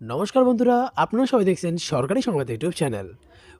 নমস্কার বন্ধুরা, আপনারা সবাই দেখছেন সরকারি সংবাদ ইউটিউব চ্যানেল।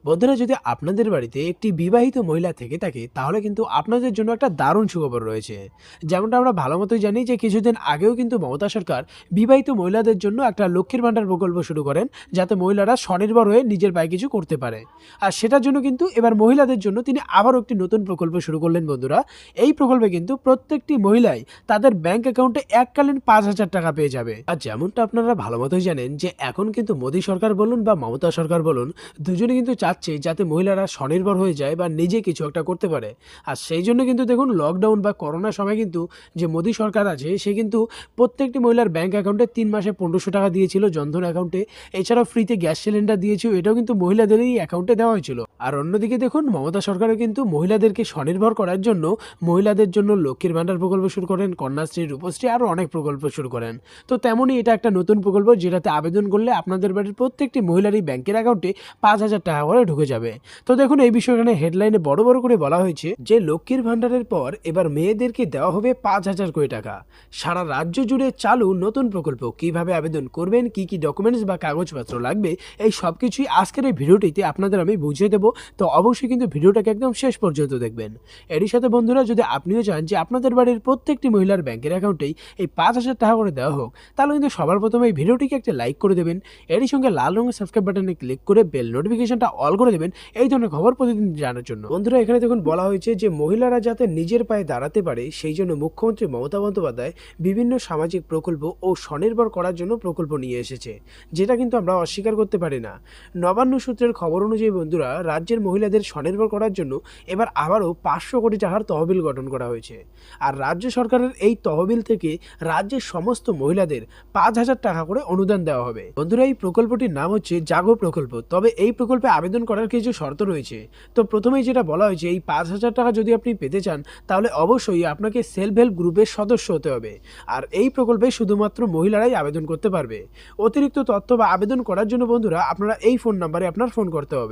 বন্ধুরা, যদি আপনাদের বাড়িতে একটি বিবাহিত মহিলা থেকে থাকে, তাহলে কিন্তু আপনাদের জন্য একটা দারুণ সুখবর রয়েছে। যেমনটা আমরা ভালো মতোই জানি যে, কিছুদিন আগেও কিন্তু মমতা সরকার বিবাহিত মহিলাদের জন্য একটা লক্ষ্মীর ভাণ্ডার প্রকল্প শুরু করেন, যাতে মহিলারা স্বনির্ভর হয়ে নিজের পায়ে কিছু করতে পারে। আর সেটার জন্য কিন্তু এবার মহিলাদের জন্য তিনি আবারও একটি নতুন প্রকল্প শুরু করলেন বন্ধুরা। এই প্রকল্পে কিন্তু প্রত্যেকটি মহিলাই তাদের ব্যাংক অ্যাকাউন্টে এককালীন পাঁচ হাজার টাকা পেয়ে যাবে। আর যেমনটা আপনারা ভালো মতোই জানেন যে এখন কিন্তু মোদী সরকার বলুন বা মমতা সরকার বলুন দুজনে কিন্তু চাচ্ছে যাতে মহিলারা স্বনির্ভর হয়ে যায় বা নিজে কিছু একটা করতে পারে। আর সেই জন্য কিন্তু দেখুন লকডাউন বা করোনার সময় কিন্তু যে মোদী সরকার আছে, সে কিন্তু প্রত্যেকটি মহিলার ব্যাংক অ্যাকাউন্টে তিন মাসে পনেরোশো টাকা দিয়েছিল জনধন অ্যাকাউন্টে এছাড়াও ফ্রিতে গ্যাস সিলিন্ডার দিয়েছিল, এটাও কিন্তু মহিলাদেরই অ্যাকাউন্টে দেওয়া হয়েছিল। আর অন্যদিকে দেখুন, মমতা সরকারও কিন্তু মহিলাদেরকে স্বনির্ভর করার জন্য মহিলাদের জন্য লক্ষ্মীর ভাণ্ডার প্রকল্প শুরু করেন, কন্যাশ্রী, রূপশ্রী, আরও অনেক প্রকল্প শুরু করেন। তো তেমনই এটা একটা নতুন প্রকল্প যেটাতে আবেদন করলে আপনাদের বাড়ির প্রত্যেকটি মহিলারই ব্যাংকের অ্যাকাউন্টে পাঁচ হাজার টাকা করে ঢুকে যাবে। তো দেখুন, এই বিষয়ে হেডলাইনে বড় বড় করে বলা হয়েছে যে, লক্ষ্মীর ভাণ্ডারের পর এবার মেয়েদেরকে দেওয়া হবে পাঁচ হাজার কোটি টাকা। সারা রাজ্য জুড়ে চালু নতুন প্রকল্প। কীভাবে আবেদন করবেন, কি কি ডকুমেন্টস বা কাগজপত্র লাগবে, এই সব কিছুই আজকের এই ভিডিওটিতে আপনাদের আমি বুঝিয়ে দেবো। তো অবশ্যই কিন্তু ভিডিওটাকে একদম শেষ পর্যন্ত দেখবেন। এরই সাথে বন্ধুরা, যদি আপনিও চান যে, আপনাদের বাড়ির প্রত্যেকটি মহিলার ব্যাংকের অ্যাকাউন্টেই এই পাঁচ হাজার টাকা করে দেওয়া হোক, তাহলে কিন্তু সবার প্রথমে এই ভিডিওটিকে একটা লাইক করে দেবেন। এরই সঙ্গে লাল রঙের সাবস্ক্রাইব বাটনে ক্লিক করে বেল নোটিফিকেশনটা অল করে দেবেন এই ধরনের খবর প্রতিদিন জানার জন্য। বন্ধুরা, এখানে দেখুন বলা হয়েছে যে, মহিলারা যাতে নিজের পায়ে দাঁড়াতে পারে, সেই জন্য মুখ্যমন্ত্রী মমতা বন্দ্যোপাধ্যায় বিভিন্ন সামাজিক প্রকল্প ও স্বনির্ভর করার জন্য প্রকল্প নিয়ে এসেছে, যেটা কিন্তু আমরা অস্বীকার করতে পারি না। নবান্ন সূত্রের খবর অনুযায়ী বন্ধুরা, রাজ্যের মহিলাদের স্বনির্ভর করার জন্য এবার আবারও পাঁচশো কোটি টাকার তহবিল গঠন করা হয়েছে। আর রাজ্য সরকারের এই তহবিল থেকে রাজ্যের সমস্ত মহিলাদের পাঁচ হাজার টাকা করে অনুদান দেওয়া হবে। বন্ধুরা, এই প্রকল্পটির নাম হচ্ছে জাগো প্রকল্প। তবে এই প্রকল্পে আবেদন করার কিছু শর্ত রয়েছে। তো প্রথমেই যেটা বলা হয়েছে এই পাঁচ হাজার টাকা যদি আপনি পেতে চান, তাহলে অবশ্যই আপনাকে সেলফ হেল্প গ্রুপের সদস্য হতে হবে। আর এই প্রকল্পে শুধুমাত্র মহিলারাই আবেদন করতে পারবে। অতিরিক্ত তথ্য বা আবেদন করার জন্য বন্ধুরা, আপনারা এই ফোন নাম্বারে আপনার ফোন করতে হবে।